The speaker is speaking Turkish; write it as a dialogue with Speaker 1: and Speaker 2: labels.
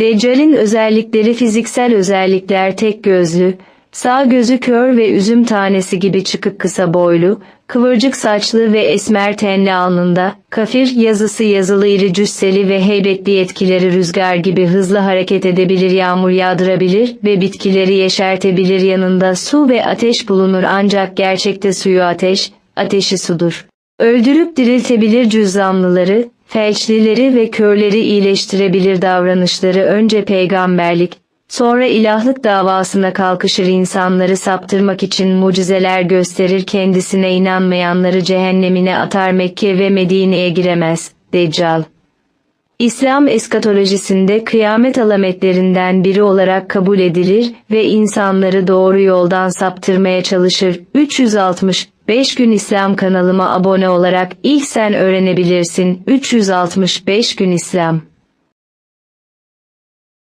Speaker 1: Deccal'in özellikleri fiziksel özellikler tek gözlü, sağ gözü kör ve üzüm tanesi gibi çıkık kısa boylu, kıvırcık saçlı ve esmer tenli alnında, kafir yazısı yazılı iri cüsseli ve heybetli etkileri rüzgar gibi hızlı hareket edebilir yağmur yağdırabilir ve bitkileri yeşertebilir yanında su ve ateş bulunur ancak gerçekte suyu ateş, ateşi sudur. Öldürüp diriltebilir cüzzamlıları, felçlileri ve körleri iyileştirebilir davranışları önce peygamberlik, sonra ilahlık davasına kalkışır insanları saptırmak için mucizeler gösterir kendisine inanmayanları cehennemine atar Mekke ve Medine'ye giremez. Deccal İslam eskatolojisinde kıyamet alametlerinden biri olarak kabul edilir ve insanları doğru yoldan saptırmaya çalışır. 365 gün İslam kanalıma abone olarak ilk sen öğrenebilirsin. 365 gün İslam